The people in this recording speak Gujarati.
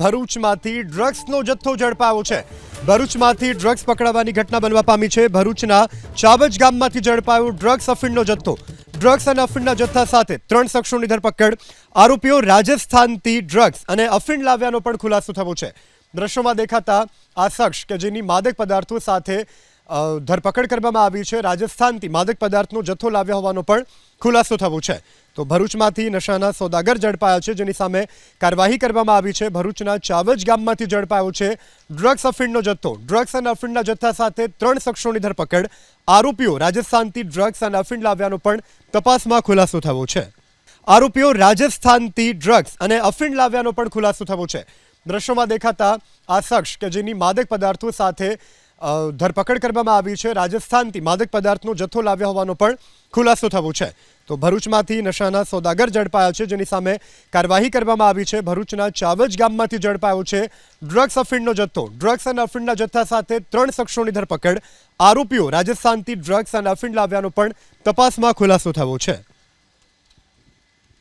ભરૂચમાંથી ડ્રગ્સનો જથ્થો ઝડપાયો છે. ભરૂચમાંથી ડ્રગ્સ પકડાવાની ઘટના બનવા પામી છે. ભરૂચના ચાવજ ગામમાંથી ઝડપાયો ડ્રગ્સ અફીણનો જથ્થો. ડ્રગ્સ અને અફીણના જથ્થા સાથે ત્રણ શખ્સોની ધરપકડ. આરોપીઓ રાજસ્થાનથી ડ્રગ્સ અને અફીણ લાવ્યાનો પણ ખુલાસો થયો છે. દ્રશ્યોમાં દેખાતા આ શખ્સ કે જેની માદક પદાર્થો સાથે ધરપકડ કરવામાં આવી છે. રાજસ્થાનથી માદક પદાર્થનો જથ્થો લાવ્યા હોવાનો પણ ખુલાસો થયો છે. તો ભરૂચમાંથી નશાના સોદાગર ઝડપાયા છે, જેની સામે કાર્યવાહી કરવામાં આવી છે. ભરૂચના ચાવજ ગામમાંથી ઝડપાયો છે ડ્રગ્સ અફીણનો જથ્થો. ડ્રગ્સ અને અફીણના જથ્થા સાથે ત્રણ શખ્સોની ધરપકડ. આરોપીઓ રાજસ્થાનથી ડ્રગ્સ અને અફીણ લાવ્યાનો પણ તપાસમાં ખુલાસો થયો છે. આરોપીઓ રાજસ્થાનથી ડ્રગ્સ અને અફીણ લાવ્યાનો પણ ખુલાસો થયો છે. દ્રશ્યોમાં દેખાતા આ શખ્સ કે જેની માદક પદાર્થો સાથે ધરપકડ કરવામાં આવી છે. રાજસ્થાનથી માદક પદાર્થનો જથ્થો લાવ્યા હોવાનો પણ ખુલાસો થયો છે. તો ભરૂચમાંથી નશાના સોદાગર ઝડપાયા છે, જેની સામે કાર્યવાહી કરવામાં આવી છે. ભરૂચના ચાવજ ગામમાંથી ઝડપાયો છે ડ્રગ્સ અફીણનો જથ્થો. ડ્રગ્સ અને અફીણના જથ્થા સાથે ત્રણ શખ્સોની ધરપકડ. આરોપીઓ રાજસ્થાનથી ડ્રગ્સ અને અફીણ લાવ્યાનો પણ તપાસમાં ખુલાસો થયો છે.